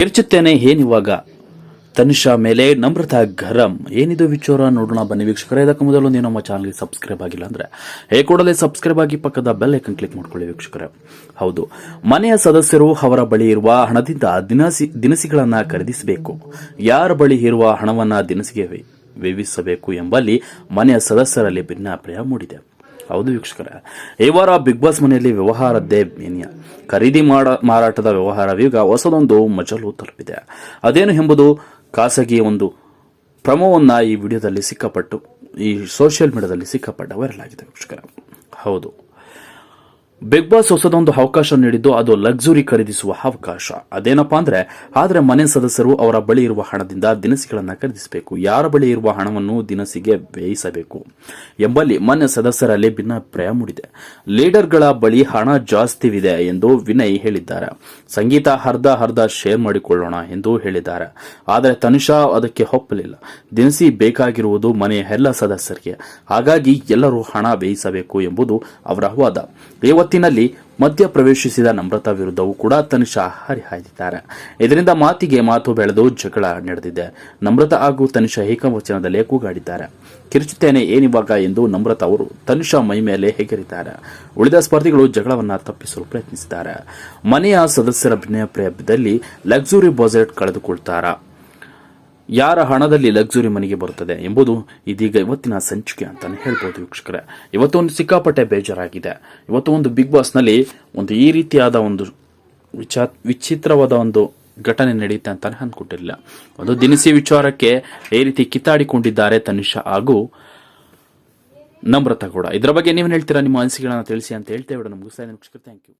ಕಿರ್ಚುತ್ತೇನೆ ಏನಿವಾಗ ತನಿಷಾ ಮೇಲೆ ನಮ್ರತಾ ಗರಂ ಏನಿದು ವಿಚಾರ ನೋಡೋಣ ಬನ್ನಿ ವೀಕ್ಷಕರೇ. ಇದಕ್ಕೆ ಮೊದಲು ನೀವು ನಮ್ಮ ಚಾನಲ್ಗೆ ಸಬ್ಸ್ಕ್ರೈಬ್ ಆಗಿಲ್ಲ ಅಂದ್ರೆ ಹೇ ಕೂಡಲೇ ಸಬ್ಸ್ಕ್ರೈಬ್ ಆಗಿ ಪಕ್ಕದ ಬೆಲ್ ಐಕನ್ ಕ್ಲಿಕ್ ಮಾಡ್ಕೊಳ್ಳಿ ವೀಕ್ಷಕರೇ. ಹೌದು, ಮನೆಯ ಸದಸ್ಯರು ಅವರ ಬಳಿ ಇರುವ ಹಣದಿಂದ ದಿನಸಿ, ದಿನಸಿಗಳನ್ನ ಖರೀದಿಸಬೇಕು. ಯಾರ ಬಳಿ ಇರುವ ಹಣವನ್ನ ದಿನಸಿಗೆ ವ್ಯವಿಸಬೇಕು ಎಂಬಲ್ಲಿ ಮನೆಯ ಸದಸ್ಯರಲ್ಲಿ ಭಿನ್ನಾಭಿಪ್ರಾಯ ಮೂಡಿದೆ. ಹೌದು ವೀಕ್ಷಕರ, ಈ ವಾರ ಬಿಗ್ ಬಾಸ್ ಮನೆಯಲ್ಲಿ ವ್ಯವಹಾರದ್ದೇ ಮೇನಿಯ. ಖರೀದಿ ಮಾಡ ಮಾರಾಟದ ವ್ಯವಹಾರವೀಗ ಹೊಸದೊಂದು ಮಜಲು ತಲುಪಿದೆ. ಅದೇನು ಎಂಬುದು ಖಾಸಗಿ ಒಂದು ಪ್ರಮೋವನ್ನ ಈ ವಿಡಿಯೋದಲ್ಲಿ ಸಿಕ್ಕಪಟ್ಟು, ಈ ಸೋಷಿಯಲ್ ಮೀಡಿಯಾದಲ್ಲಿ ಸಿಕ್ಕಪಟ್ಟ ವೈರಲ್ ಆಗಿದೆ ಹೌದು. ಬಿಗ್ ಬಾಸ್ ಹೊಸದೊಂದು ಅವಕಾಶ ನೀಡಿದ್ದು ಅದು ಲಕ್ಸುರಿ ಖರೀದಿಸುವ ಅವಕಾಶ. ಅದೇನಪ್ಪಾ ಅಂದ್ರೆ, ಆದ್ರೆ ಮನೆ ಸದಸ್ಯರು ಅವರ ಬಳಿ ಇರುವ ಹಣದಿಂದ ದಿನಸಿಗಳನ್ನ ಖರೀದಿಸಬೇಕು. ಯಾರ ಬಳಿ ಇರುವ ಹಣವನ್ನು ದಿನಸಿಗೆ ವ್ಯಯಿಸಬೇಕು? ಎಂಬಲ್ಲಿ ಮನೆ ಸದಸ್ಯರಲ್ಲಿ ಭಿನ್ನಾಭಿಪ್ರಾಯ ಮೂಡಿದೆ. ಲೀಡರ್ಗಳ ಬಳಿ ಹಣ ಜಾಸ್ತಿವಿದೆ ಎಂದು ವಿನಯ್ ಹೇಳಿದ್ದಾರೆ. ಸಂಗೀತ ಅರ್ಧ ಅರ್ಧ ಶೇರ್ ಮಾಡಿಕೊಳ್ಳೋಣ ಎಂದು ಹೇಳಿದ್ದಾರೆ. ಆದರೆ ತನುಷಾ ಅದಕ್ಕೆ ಒಪ್ಪಲಿಲ್ಲ. ದಿನಸಿ ಬೇಕಾಗಿರುವುದು ಮನೆಯ ಎಲ್ಲ ಸದಸ್ಯರಿಗೆ. ಹಾಗಾಗಿ ಎಲ್ಲರೂ ಹಣ ವ್ಯಯಿಸಬೇಕು ಎಂಬುದು ಅವರ ವಾದ. ಹೊತ್ತಿನಲ್ಲಿ ಮಧ್ಯ ಪ್ರವೇಶಿಸಿದ ನಮ್ರತಾ ವಿರುದ್ಧವೂ ಕೂಡ ತನಿಷಾ ಹರಿಹಾಯ್ದಿದ್ದಾರೆ. ಇದರಿಂದ ಮಾತಿಗೆ ಮಾತು ಬೆಳೆದು ಜಗಳ ನಡೆದಿದೆ. ನಮ್ರತಾ ಹಾಗೂ ತನಿಷಾ ಏಕವಚನದಲ್ಲೇ ಕೂಗಾಡಿದ್ದಾರೆ. ಕಿರುಚುತ್ತೇನೆ ಏನಿವಾಗ ಎಂದು ನಮ್ರತಾ ಅವರು ತನಿಷಾ ಮೈ ಮೇಲೆ ಹೆಗರಿದ್ದಾರೆ. ಉಳಿದ ಸ್ಪರ್ಧಿಗಳು ಜಗಳವನ್ನ ತಪ್ಪಿಸಲು ಪ್ರಯತ್ನಿಸಿದ್ದಾರೆ. ಮನೆಯ ಸದಸ್ಯರ ಭಿನ್ನಾಭಿಪ್ರಾಯದಲ್ಲಿ ಲಕ್ಸುರಿ ಬಜೆಟ್ ಕಳೆದುಕೊಳ್ತಾರಾ? ಯಾರ ಹಣದಲ್ಲಿ ಲಕ್ಸುರಿ ಮನೆಗೆ ಬರುತ್ತದೆ ಎಂಬುದು ಇದೀಗ ಇವತ್ತಿನ ಸಂಚಿಕೆ ಅಂತಾನೆ ಹೇಳ್ಬೋದು ವೀಕ್ಷಕರೇ. ಇವತ್ತು ಒಂದು ಸಿಕ್ಕಾಪಟ್ಟೆ ಬೇಜಾರಾಗಿದೆ. ಇವತ್ತು ಒಂದು ಬಿಗ್ ಬಾಸ್ನಲ್ಲಿ ಒಂದು ಈ ರೀತಿಯಾದ ಒಂದು ವಿಚಾ, ವಿಚಿತ್ರವಾದ ಒಂದು ಘಟನೆ ನಡೆಯುತ್ತೆ ಅಂತಾನೆ ಅಂದ್ಕೊಟ್ಟಿರಲಿಲ್ಲ ಒಂದು ದಿನಸಿ ವಿಚಾರಕ್ಕೆ ಈ ರೀತಿ ಕಿತ್ತಾಡಿಕೊಂಡಿದ್ದಾರೆ ತನಿಷಾ ಹಾಗೂ ನಮ್ರತಾ ಕೂಡ ಇದರ ಬಗ್ಗೆ ನೀವು ಹೇಳ್ತೀರಾ? ನಿಮ್ಮ ಅನಿಸಿಕೆಗಳನ್ನು ತಿಳಿಸಿ ಅಂತ ಹೇಳ್ತೇವೆ. ನಮ್ಗೆ ಥ್ಯಾಂಕ್ ಯು